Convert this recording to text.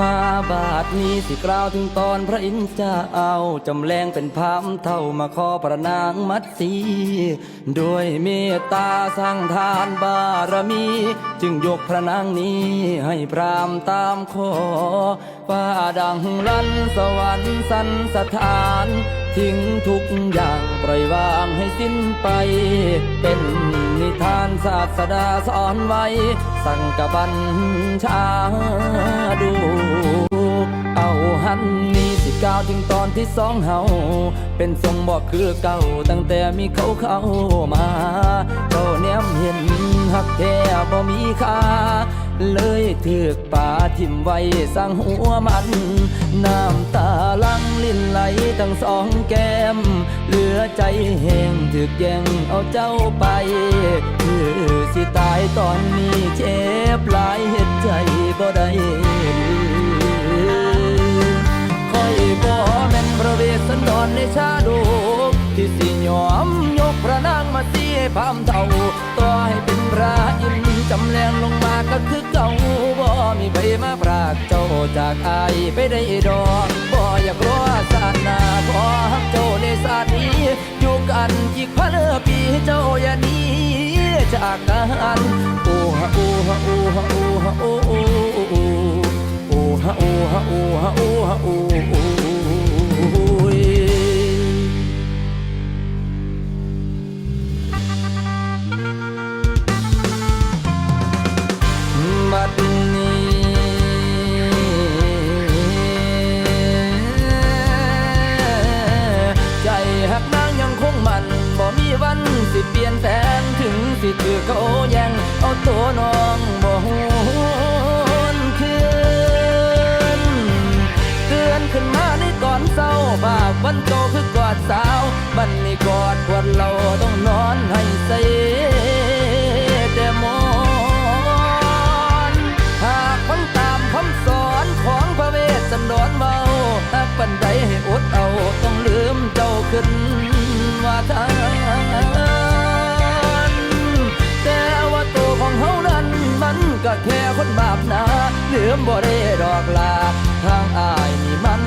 มาบาทนี้สิกล่าวถึงตอนพระอินทร์จ้าเอาจำแรงเป็นพามเท่ามาขอพระนางมัดสีด้วยเมตตาสร้างทานบารมี จึงยกพระนางนี้ให้พรามตามขอว่าดังลันสวรรค์สันสถานทิ้งทุกอย่างปล่อยวางให้สิ้นไป เป็นนิทานศาสดาสอนไว้ สั่งกบัญชาดู หันนี้สิก้าวถึงตอนที่สองเฮาเป็นทรงบอกคือเก่าตั้งแต่มีเขาเข้ามาก็แนมเห็นหักแท้บ่มีค่าเลยถือกป่าทิมไว้สร้างหัวมัน น้ำตาลังลิ้นไหลทั้งสองแก้ม เหลือใจแห้งถึกแย่งเอาเจ้าไป คือสิตายตอนนี้เจ็บหลายเหตุใจบ่ได้ เสียพามเท่าต่อให้เป็นพระอินจำแรงลงมาก็คือเก่าบ่มีไปมาปรากเจ้าจากอายไปได้ดอกบ่อยากรอศาสนาขอฮักเจ้าในศาสนี้ อยู่กันอีกพันปีเจ้าอย่าหนี้จากกันโอ้ฮะโอ้ฮะโอ้ฮะโอ้ฮะโอ้โอ้โอ้โอ้โอ้ฮะโอ้ฮะโอ้ฮะโอ้ฮะโอ้ คือเขาย่งเอาตัวน้องบ่หวนคืนเตือนขึ้นมาในตอนเศร้าบากวันโตคือกอดสาวบันนี้กอดปวดเราต้องนอนให้เสียแต่มอนหากฟังตามคำสอนของพระเวสสันดรเบาถ้าปันใดให้อดเอาต้องลืมเจ้าขึ้นว่าทาน แค่คนบาปหนาลืมบ่ได้ดอกลาทางอายนี่มัน